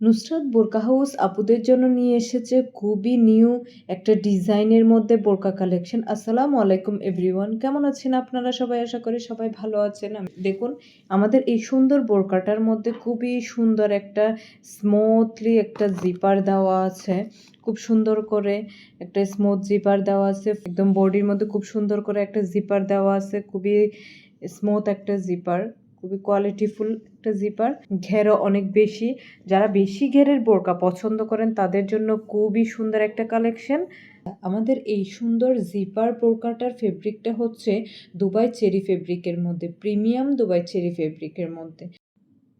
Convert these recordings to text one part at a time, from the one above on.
নুসরাত বোরকা হাউস আপুদের জন্য নিয়ে এসেছে খুবই নিউ একটা ডিজাইনের মধ্যে বোরকা কালেকশন। আসসালামু আলাইকুম এভরিওয়ান, কেমন আছেন আপনারা সবাই? আশা করি সবাই ভালো আছেন। দেখুন, আমাদের এই সুন্দর বোরকাটার মধ্যে খুবই সুন্দর একটা স্মুথলি একটা জিপার দেওয়া আছে। খুব সুন্দর করে একটা স্মুথ জিপার দেওয়া আছে। একদম বডির মধ্যে খুব সুন্দর করে একটা জিপার দেওয়া আছে। খুবই স্মুথ একটা জিপার খুবই কোয়ালিটিফুল একটা জিপার ঘেরও অনেক বেশি। যারা বেশি ঘেরের বোরকা পছন্দ করেন, তাদের জন্য খুবই সুন্দর একটা কালেকশন আমাদের এই সুন্দর জিপার বোরকাটার ফেব্রিকটা হচ্ছে দুবাই চেরি ফেব্রিকের মধ্যে প্রিমিয়াম দুবাই চেরি ফেব্রিকের মধ্যে।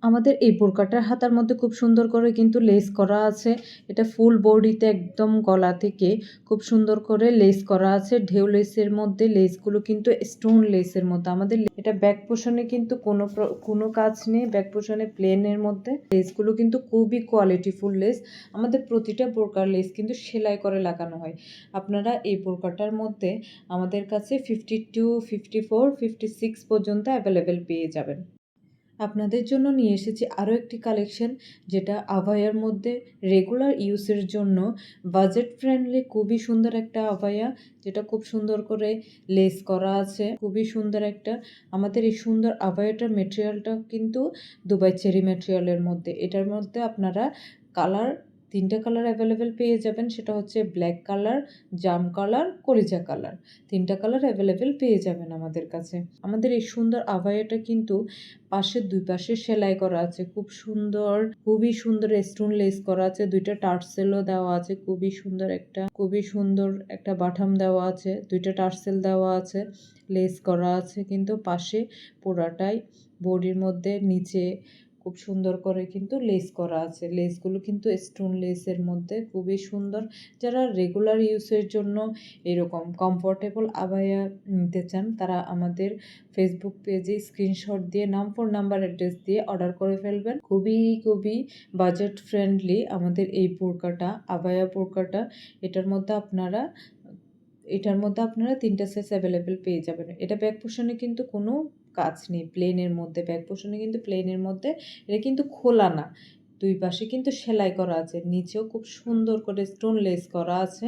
আমাদের এই বোরকাটার হাতার মধ্যে খুব সুন্দর করে কিন্তু লেস করা আছে। এটা ফুল বডিতে একদম গলা থেকে খুব সুন্দর করে লেস করা আছে। ঢেউ লেসের মধ্যে লেসগুলো কিন্তু স্টোন লেসের মধ্যে আমাদের এটা ব্যাক পোষণে কিন্তু কোনো কোনো কাজ নেই। ব্যাক পোষণে প্লেনের মধ্যে লেসগুলো কিন্তু খুবই কোয়ালিটিফুল লেস। আমাদের প্রতিটা বোরকার লেস কিন্তু সেলাই করে লাগানো হয়। আপনারা এই বোরকাটার মধ্যে আমাদের কাছে fifty two fifty four fifty six পর্যন্ত অ্যাভেলেবেল পেয়ে যাবেন। আপনাদের জন্য নিয়ে এসেছি আরও একটি কালেকশন যেটা আভায়ার মধ্যে রেগুলার ইউজের জন্য বাজেট ফ্রেন্ডলি খুবই সুন্দর একটা আভায়া, যেটা খুব সুন্দর করে লেস করা আছে, খুবই সুন্দর একটা। আমাদের এই সুন্দর আভায়াটার মেটেরিয়ালটা কিন্তু দুবাই চেরি মেটেরিয়ালের মধ্যে। এটার মধ্যে আপনারা কালার তিনটা কালার অ্যাভেলেবেল পেয়ে যাবেন, সেটা হচ্ছে ব্ল্যাক কালার জাম কালার কলিজা কালার তিনটা কালার অ্যাভেলেবেল পেয়ে যাবেন আমাদের কাছে। আমাদের এই সুন্দর আভায়াটা কিন্তু পাশের দুই পাশে সেলাই করা আছে। খুব সুন্দর, খুবই সুন্দর স্টোন লেস করা আছে। দুইটা টার্সেলও দেওয়া আছে, খুবই সুন্দর একটা, খুবই সুন্দর একটা বাটাম দেওয়া আছে। দুইটা টার্সেল দেওয়া আছে লেস করা আছে কিন্তু পাশে পুরাটাই বডির মধ্যে, নিচে খুব সুন্দর করে কিন্তু লেস করা আছে। লেসগুলো কিন্তু স্টোন লেসের মধ্যে খুবই সুন্দর। যারা রেগুলার ইউজের জন্য এরকম কমফোর্টেবল আবায়া নিতে চান, তারা আমাদের ফেসবুক পেজে স্ক্রিনশট দিয়ে নাম ফোন নাম্বার অ্যাড্রেস দিয়ে অর্ডার করে ফেলবেন। খুবই খুবই বাজেট ফ্রেন্ডলি আমাদের এই বোরকাটা আবায়া বোরকাটা এটার মধ্যে আপনারা, এটার মধ্যে আপনারা তিনটা সাইজ অ্যাভেলেবেল পেয়ে যাবেন। এটা ব্যাক পোষণে কিন্তু কোনো কাজ নেই প্লেনের মধ্যে ব্যাক পোষণে কিন্তু প্লেনের মধ্যে এটা কিন্তু খোলা না। দুই পাশে কিন্তু সেলাই করা আছে, নিচেও খুব সুন্দর করে স্টোন লেস করা আছে।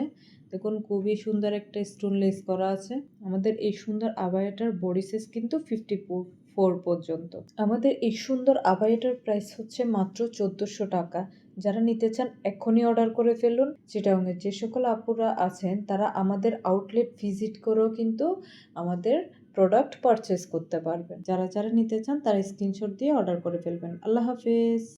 দেখুন, খুবই সুন্দর একটা স্টোন লেস করা আছে। আমাদের এই সুন্দর আবায়াটার বডি সাইজ কিন্তু ফিফটি ফোর পর্যন্ত। আমাদের এই সুন্দর আবায়াটার প্রাইস হচ্ছে মাত্র চোদ্দোশো টাকা। যারা নিতে চান, এক্ষুনি অর্ডার করে ফেলুন। চিটাংয়ের যে সকল আপুরা আছেন, তারা আমাদের আউটলেট ভিজিট করেও কিন্তু আমাদের প্রোডাক্ট পারচেস করতে পারবেন। যারা যারা নিতে চান, তারা স্ক্রিনশট দিয়ে অর্ডার করে ফেলবেন। আল্লাহ হাফেজ।